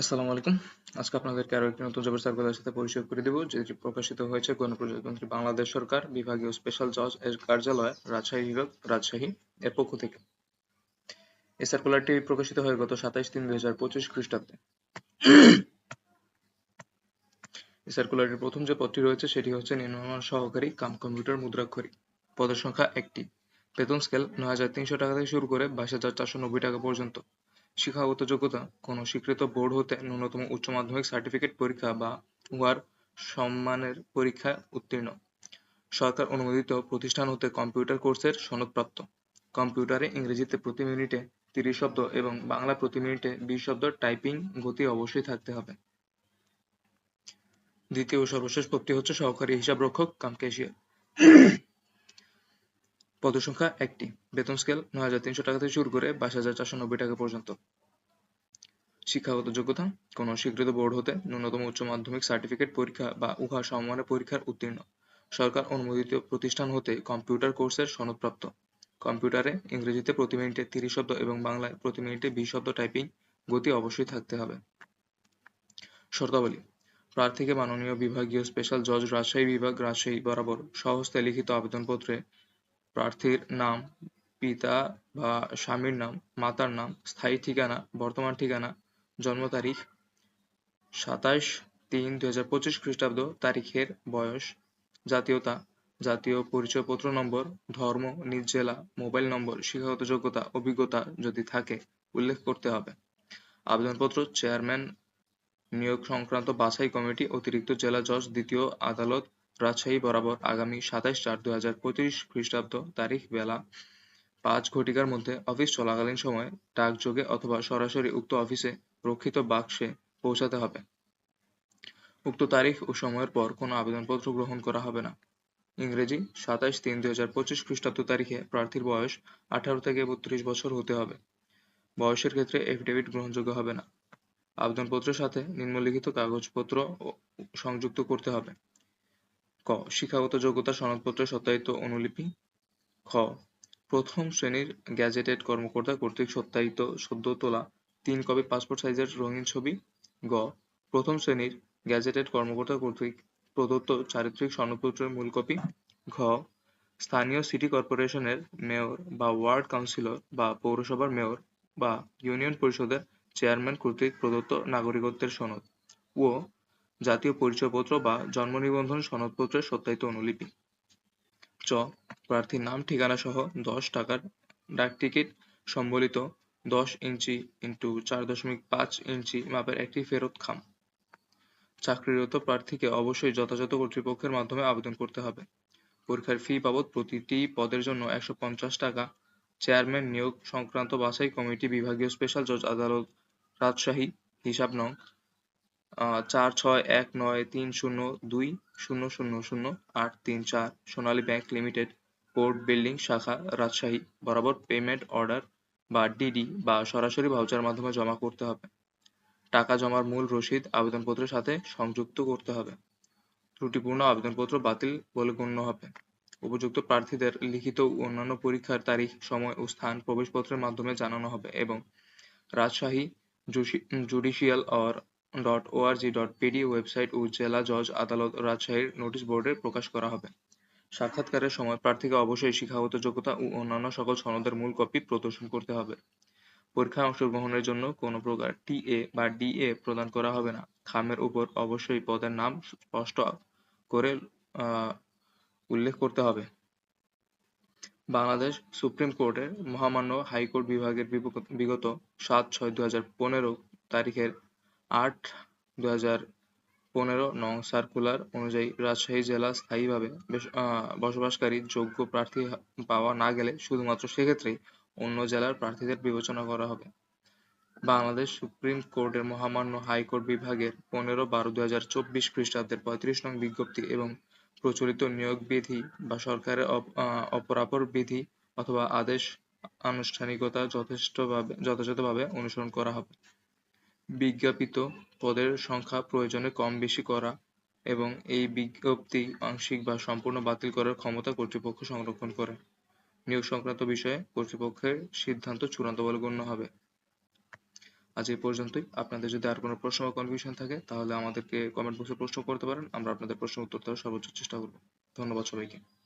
আসসালামু আলাইকুম। আজকে আপনাদেরকে আরও একটি নতুন জবের সার্কুলার সাথে পরিচয় করে দেব, যেটি প্রকাশিত হয়েছে গণপ্রজাতন্ত্রী বাংলাদেশ সরকার, বিভাগীয় স্পেশাল জজ এর কার্যালয়, রাজশাহী বিভাগ, রাজশাহী এর পক্ষ থেকে। এই সার্কুলারটি প্রকাশিত হয় গত সাতাইশ তিন দুই হাজার পঁচিশ খ্রিস্টাব্দে। এই সার্কুলারের প্রথম যে পদটি রয়েছে, সেটি হচ্ছে নিম্নমান সহকারী কাম কম্পিউটার মুদ্রাক্ষরী পদের সংখ্যা একটি। বেতন স্কেল নয় হাজার তিনশো টাকা থেকে শুরু করে বাইশ হাজার চারশো নব্বই টাকা পর্যন্ত। শিক্ষাগত যোগ্যতা, কোনো স্বীকৃত বোর্ড হতে ন্যূনতম উচ্চ মাধ্যমিক সার্টিফিকেট পরীক্ষা বা উহার সম্মানের পরীক্ষায় উত্তীর্ণ। সরকার অনুমোদিত প্রতিষ্ঠান হতে কম্পিউটার কোর্সের সনদপ্রাপ্ত। কম্পিউটারে ইংরেজিতে প্রতি মিনিটে তিরিশ শব্দ এবং বাংলা প্রতি মিনিটে বিশ শব্দ টাইপিং গতি অবশ্যই থাকতে হবে। দ্বিতীয় সর্বশেষ পদটি হচ্ছে সহকারী হিসাবরক্ষক কাম ক্যাশিয়ার পদসংখ্যা একটি। বেতন স্কেল নয় হাজার তিনশো টাকা থেকে শুরু করে বাইশ হাজার চারশো নব্বই টাকা পর্যন্ত। শিক্ষাগত যোগ্যতা, কোনো স্বীকৃত বোর্ড হতে ন্যূনতম উচ্চ মাধ্যমিক সার্টিফিকেট পরীক্ষা বা উহা সমমানের পরীক্ষার উত্তীর্ণ। সরকার অনুমোদিত প্রতিষ্ঠান হতে কম্পিউটার কোর্সের সনদপ্রাপ্ত। কম্পিউটারে ইংরেজিতে প্রতি মিনিটে তিরিশ শব্দ এবং বাংলায় প্রতি মিনিটে বিশ শব্দ টাইপিং গতি অবশ্যই থাকতে হবে। শর্তাবলী, প্রার্থীকে মাননীয় বিভাগীয় স্পেশাল জজ, রাজশাহী বিভাগ, রাজশাহী বরাবর স্বহস্তে লিখিত আবেদনপত্রে প্রার্থীর নাম, পিতা বা স্বামীর নাম, মাতার নাম, স্থায়ী ঠিকানা, বর্তমান ঠিকানা, জন্ম তারিখ সাতাশ তিন দুই হাজার পঁচিশ খ্রিস্টাব্দ, তারিখের বয়স, জাতীয়তা, জাতীয় পরিচয়পত্র নম্বর, ধর্ম, নিজ জেলা, মোবাইল নম্বর, শিক্ষাগত যোগ্যতা, অভিজ্ঞতা যদি থাকে, উল্লেখ করতে হবে। আবেদনপত্র চেয়ারম্যান নিয়োগ সংক্রান্ত বাছাই কমিটি অতিরিক্ত জেলা জজ, দ্বিতীয় আদালত রাজশাহী বরাবর আগামী সাতাশ চার দুই হাজার পঁচিশ খ্রিস্টাব্দ তারিখ বেলা পাঁচ ঘটিকার মধ্যে অফিস চলাকালীন সময়ে ডাকযোগে অথবা সরাসরি উক্ত অফিসে রক্ষিত বাক্সে পৌঁছাতে হবে। উক্ত তারিখ ও সময়ের পর কোনো আবেদনপত্র গ্রহণ করা হবে না। ইংরেজি সাতাশ তিন দুই হাজার পঁচিশ খ্রিস্টাব্দ তারিখে প্রার্থীর বয়স আঠারো থেকে বত্রিশ বছর হতে হবে। বয়সের ক্ষেত্রে এফিডেভিট গ্রহণযোগ্য হবে না। আবেদনপত্রের সাথে নিম্নলিখিত কাগজপত্র সংযুক্ত করতে হবে। ক, শিক্ষাগত যোগ্যতা সনদপত্রের সত্যায়িত অনুলিপি। খ, প্রথম শ্রেণির গ্যাজেটেড কর্মকর্তা কর্তৃক সত্যায়িত সদ্য তোলা তিন কপি পাসপোর্ট সাইজের রঙিন ছবি। গ, প্রথম শ্রেণির গ্যাজেটেড কর্মকর্তা কর্তৃক প্রদত্ত চারিত্রিক সনদপত্রের মূল কপি। ঘ, স্থানীয় সিটি কর্পোরেশনের মেয়র বা ওয়ার্ড কাউন্সিলর বা পৌরসভার মেয়র বা ইউনিয়ন পরিষদের চেয়ারম্যান কর্তৃক প্রদত্ত নাগরিকত্বের সনদ। ও জাতীয় পরিচয়পত্র বা জন্ম নিবন্ধন সনদপত্রের সত্যায়িত অনুলিপি। চ. প্রার্থীর নাম, ঠিকানা সহ দশ টাকার ডাকটিকিট সম্বলিত দশ ইঞ্চি ইন্টু চার দশমিক পাঁচ ইঞ্চি মাপের একটি ফেরত খাম। চাকরিরত প্রার্থীকে অবশ্যই যথাযথ কর্তৃপক্ষের মাধ্যমে আবেদন করতে হবে। পরীক্ষার ফি বাবদ প্রতিটি পদের জন্য একশো পঞ্চাশ টাকা। চেয়ারম্যান নিয়োগ সংক্রান্ত বাছাই কমিটি বিভাগীয় স্পেশাল জজ আদালত, রাজশাহী, হিসাব নং চার ছয় এক নয় তিন শূন্য দুই শূন্য শূন্য শূন্য আট তিন চার Sonali bank limited court building শাখা রাজশাহী। বরাবর পেমেন্ট অর্ডার বা ডিডি বা সরাসরি ভাউচার মাধ্যমে জমা করতে হবে। টাকা জমার মূল রসিদ আবেদনপত্রের সাথে সংযুক্ত করতে হবে। ত্রুটিপূর্ণ আবেদনপত্র বাতিল বলে গণ্য হবে। উপযুক্ত প্রার্থীদের লিখিত অন্যান্য পরীক্ষার তারিখ, সময় ও স্থান প্রবেশপত্রের মাধ্যমে জানানো হবে এবং Rajshahi judiciary dot org dot BD website ও জেলা জজ আদালত রাজশাহীর নোটিশ বোর্ডে প্রকাশ করা হবে। সাক্ষাৎকারের সময় প্রার্থীকে অবশ্যই শিক্ষাগত যোগ্যতা ও অন্যান্য সকল সনদের মূল কপি প্রদর্শন করতে হবে। পরীক্ষায় অংশগ্রহণের জন্য কোনো প্রকার টিএ বা ডিএ প্রদান করা হবে না। খামের উপর অবশ্যই পদের নাম স্পষ্ট করে উল্লেখ করতে হবে। বাংলাদেশ সুপ্রিম কোর্টের মহামান্য হাইকোর্ট বিভাগের বিগত সাত ছয় দু হাজার পনেরো তারিখের আট দু হাজার পনেরো নং সার্কুলার অনুযায়ী রাজশাহী জেলা স্থায়ীভাবে বসবাসকারী যোগ্য প্রার্থী পাওয়া না গেলে শুধুমাত্র সেক্ষেত্রেই অন্য জেলার প্রার্থীদের বিবেচনা করা হবে। বাংলাদেশ সুপ্রিম কোর্টের মহামান্য হাইকোর্ট বিভাগের পনেরো বারো দু হাজার চব্বিশ খ্রিস্টাব্দের পঁয়ত্রিশ নং বিজ্ঞপ্তি এবং প্রচলিত নিয়োগ বিধি বা সরকারের অপরাপর বিধি অথবা আদেশ আনুষ্ঠানিকতা যথেষ্টভাবে, যথাযথভাবে অনুসরণ করা হবে। বিজ্ঞাপিত পদের সংখ্যা প্রয়োজনে কম বেশি করা এবং এই বিজ্ঞপ্তি আংশিক বা সম্পূর্ণ বাতিল করার ক্ষমতা কর্তৃপক্ষ সংরক্ষণ করে। নিয়োগ সংক্রান্ত বিষয়ে কর্তৃপক্ষের সিদ্ধান্ত চূড়ান্ত বলে গণ্য হবে। আজ এই পর্যন্তই। আপনাদের যদি আর কোনো প্রশ্ন বা কনফিউশন থাকে, তাহলে আমাদেরকে কমেন্ট বক্সে প্রশ্ন করতে পারেন। আমরা আপনাদের প্রশ্ন উত্তর দেওয়ার সর্বোচ্চ চেষ্টা করব। ধন্যবাদ সবাইকে।